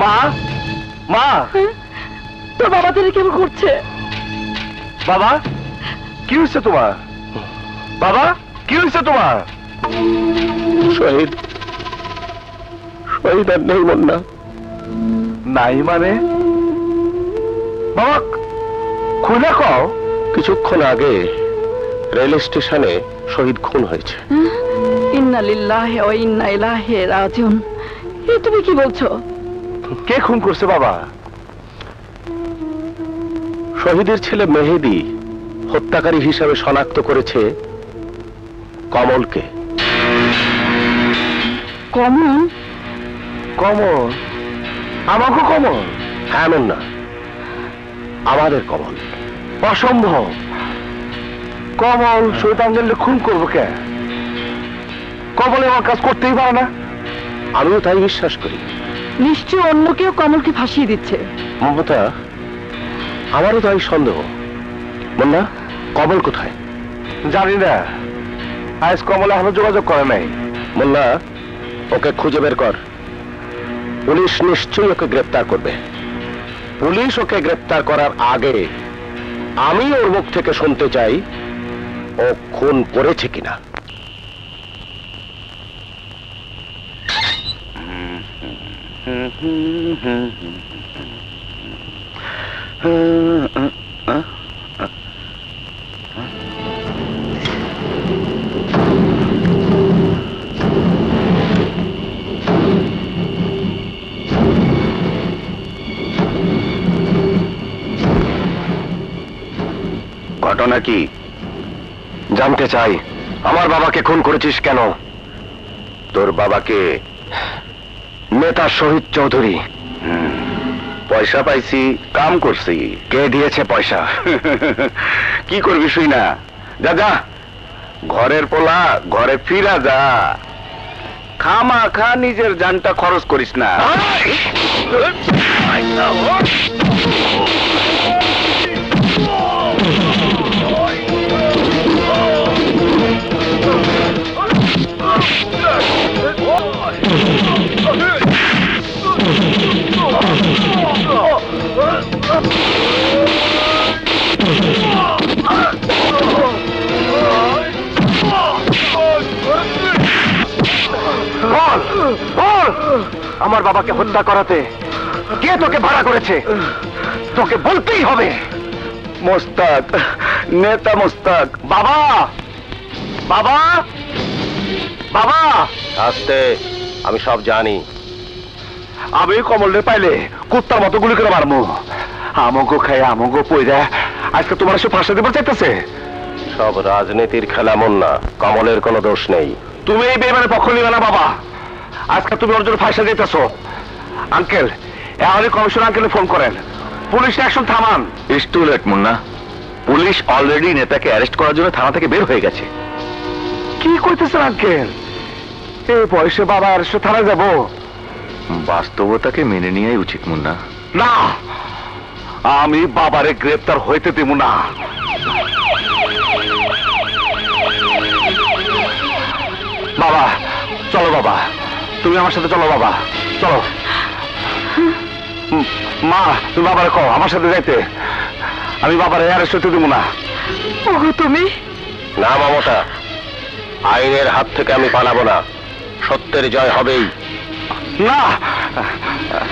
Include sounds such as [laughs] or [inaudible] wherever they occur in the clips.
মা? মা? তোর বাবা তোরে কেমন করছে? বাবা? কি হয়েছে তোমার? বাবা? কি হয়েছে তোমার? শহীদ। শহীদ আর নেই মন্না। নাই মানে? বাবা খুলে কও। কিছুক্ষণ আগে রেল স্টেশনে শহীদ খুন হয়েছে। ইন্না লিল্লাহি ওয়া ইন্না ইলাইহি রাজিউন। এ তুমি কি বলছো? কে খুন করছে বাবা? শহীদের ছেলে মেহেদি হত্যাকারী হিসাবে শনাক্ত করেছে কমলকে। কমন কমল? আমাকে কমল? হ্যাঁ না। আমাদের কমল। অসম্ভব। কমল শৈতাঙ্গেল খুন করব কে? কমল আমার কাজ করতেই পারে না। আমিও তাই বিশ্বাস করি। নিশ্চয় অন্য কেউ কমলকে ফাঁসিয়ে দিচ্ছে। মমতা, আমারও তাই সন্দেহ। মন্না, কমল কোথায়? জানি না। আজ কমল এখনও যোগাযোগ করে নাই। মোল্লা ওকে খুঁজে বের কর। পুলিশ নিশ্চয়ই ওকে গ্রেপ্তার করবে। পুলিশ ওকে গ্রেপ্তার করার আগে আমি ওর মুখ থেকে শুনতে চাই, ও খুন করেছে কিনা। ঘটনা কি? জানতে চাই আমার বাবাকে খুন করেছিস কেন? তোর বাবাকে নেতা শহীদ চৌধুরী। পয়সা পাইছি কাম করছি। কে দিয়েছে পয়সা? [laughs] কি করবি শুই না যা যা। ঘরের পোলা ঘরে ফিরা যা। খামা খা নিজের জানটা খরচ করিস না। আমার বাবাকে হত্যা করাতে কে তোকে ভাড়া করেছে? তোকে বলতেই হবে। মোস্তাক নেতা মোস্তাক। বাবা! বাবা! বাবা! আস্তে আমি সব জানি। আমি কমলে পাইলে কুত্তার মতো গুলি করে মারমু আমগো খাই আমগো পইরা। আজকে তোমার সে ফাঁসা দেবার চাইতেছে? সব রাজনীতির খেলা মন না কমলের কোনো দোষ নেই। তুমি এই বেমানের পক্ষ নিবে না বাবা। আজকে তুমি ওর জন্য ফাঁসা দিতেছো। আঙ্কেল এখনই কমিশন আঙ্কেলে ফোন করেন। পুলিশ অ্যাকশন থামান। Is too late Munna. Police already নেতাকে অ্যারেস্ট করার জন্য থানা থেকে বের হয়ে গেছে। কি কইতেছেন আঙ্কেল? এই বয়সে বাবা অ্যারেস্টে থানায় যাব। বাস্তবতাকে মেনে নেওয়াই উচিত মুন্না। না! আমি বাবারে গ্রেপ্তার হইতে দেব না। বাবা চলো বাবা। তুমি আমার সাথে চলো বাবা। চলো। মা তুমি বাবারে কও আমার সাথে যাইতে। আমি বাবারে অ্যারেস্ট হতে দেবো না। ওগো তুমি। না মমতা আইনের হাত থেকে আমি পালাবো না। সত্যের জয় হবেই। না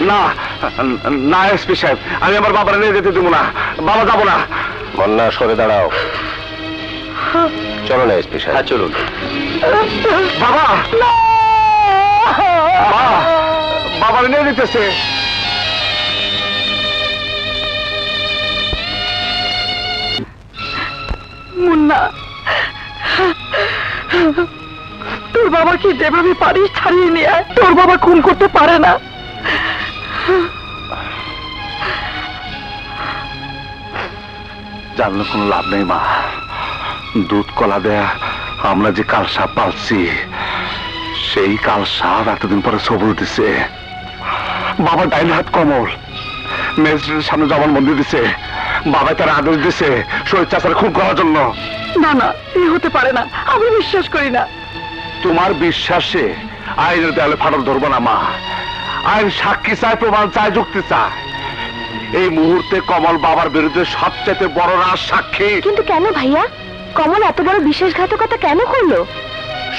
না না এসপি সাহেব আমি আমার বাবারে নিয়ে যেতে দেবো না বাবা যাব না। বন্যা সরে দাঁড়াও। চলো না এসপি সাহেব। হ্যাঁ চলুন। বাবা! বাবারে নিয়ে যেতেছে। মুন্না। তোর বাবাকে যেভাবে পারিস ছাড়িয়ে নিয়ে আয়। তোর বাবা খুন করতে পারে না। জানলে কোনো লাভ নেই মা। দুধ কলা দেয়া আমরা যে কাল সাপ পালছি সেই কাল সাপ এতদিন পরে সবল দিছে। বাবা ডাইন হাত কমল ম্যাজিস্ট্রেটের সামনে জবানবন্দি দিছে বাবা তার আদেশ দিছে শহীদ চাচার খুন করার জন্য। না না এ হতে পারে না। আমি বিশ্বাস করি না। তোমার বিশ্বাসে আইনের দেয়ালে ফাটল ধরবো না মা। আইন সাক্ষী চায় প্রমাণ চায় যুক্তি চায়। এই মুহূর্তে কমল বাবার বিরুদ্ধে সবচেয়ে বড় রাজ সাক্ষী। কিন্তু কেন ভাইয়া? কমল এত বড় বিশ্বাসঘাতকতা কেন করল?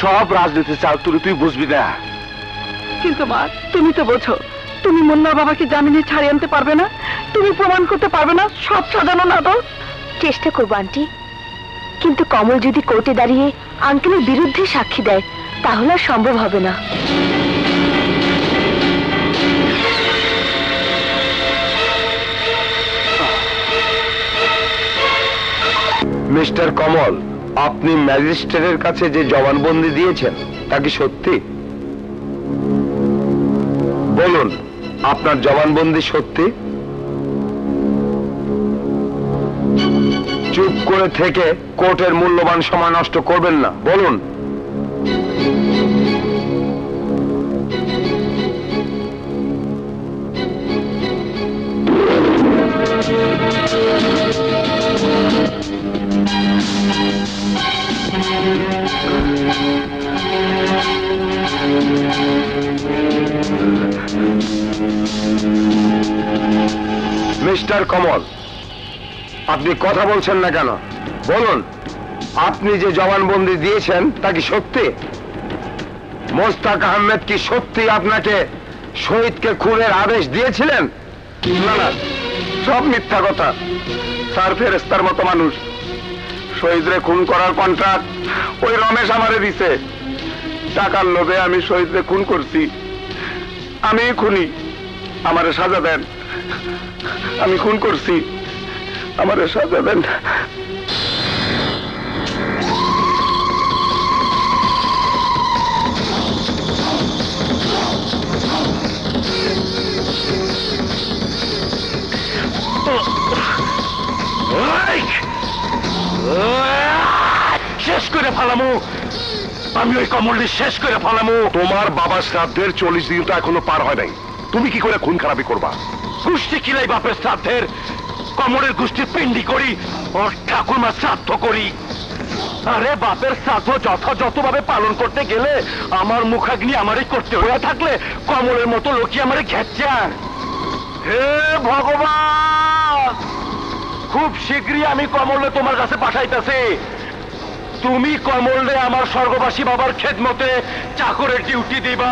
সব রাজনীতি চাল তুই তুই বুঝবি না। কিন্তু মা তুমি তো বোঝো তুমি মুন্নার বাবাকে জামিনে ছাড়িয়ে আনতে পারবে না তুমি প্রমাণ করতে পারবে না সব সাজানো নাটক চেষ্টা করব আন্টি। কিন্তু কমল যদি কোর্টে দাঁড়িয়ে আঙ্কেলের বিরুদ্ধে সাক্ষী দেয় তাহলে আর সম্ভব হবে না। মিস্টার কমল, আপনি ম্যাজিস্ট্রেটের কাছে যে জবানবন্দি দিয়েছেন, তা কি সত্যি? বলুন, আপনার জবানবন্দি সত্যি? চুপ করে থেকে কোর্টের মূল্যবান সময় নষ্ট করবেন না, বলুন। মিস্টার কমল, আপনি কথা বলছেন না কেন? বলুন, আপনি যে জবানবন্দি দিয়েছেন, তা কি সত্যি? মোস্তাক আহমেদ কি সত্যি আপনাকে শহীদকে খুনের আদেশ দিয়েছিলেন? সব মিথ্যা কথা। স্যার ফেরেস্তার মতো মানুষ। শহীদরে খুন করার কন্ট্রাক্ট ওই রমেশ আমারে দিছে। টাকার লোভে আমি শহীদরে খুন করছি। আমি খুনি। আমারে সাজা দেন। আমি খুন করছি। আমারে সাজা দেন। শেষ করে ফেলামু। আমি ওই কমলটি শেষ করে ফেলামু। তোমার বাবার শ্রাদ্ধের চল্লিশ দিন তো এখনও পার হয় নাই। তুমি কি করে খুন খারাপি করবা? গোষ্ঠী কিলাই বাপের শ্রাদ্ধের? কমলের গোষ্ঠীর পিন্ডি করি, ওর ঠাকুরমার শ্রাদ্ধ করি। আরে বাপের শ্রাদ্ধ যথাযথভাবে পালন করতে গেলে আমার মুখাগ্নি আমারই করতে হয়ে থাকলে কমলের মতো লোকই আমারে ঘেচ্ছান হে ভগবান! খুব শীঘ্রই আমি কমলে তোমার কাছে পাঠাইতেছি। তুমি কমলে আমার স্বর্গবাসী বাবার খেদমতে চাকরের ডিউটি দিবা।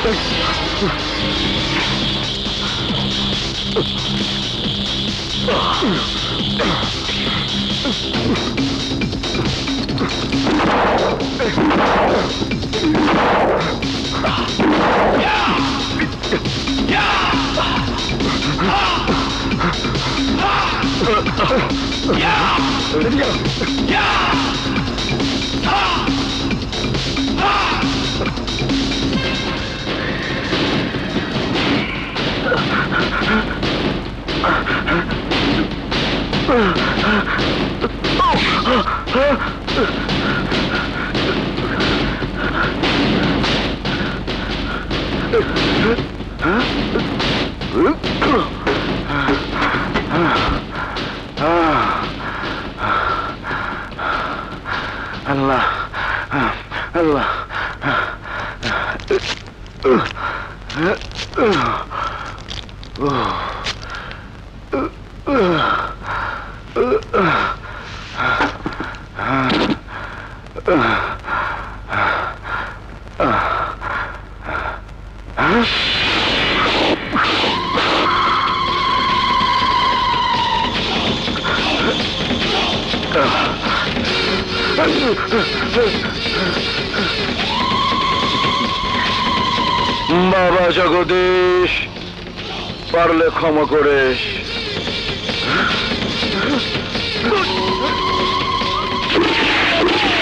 야! 야! 야! আল্লাহ আল্লাহ Oh. বাবা জগদীশ পারলে ক্ষমা করিস।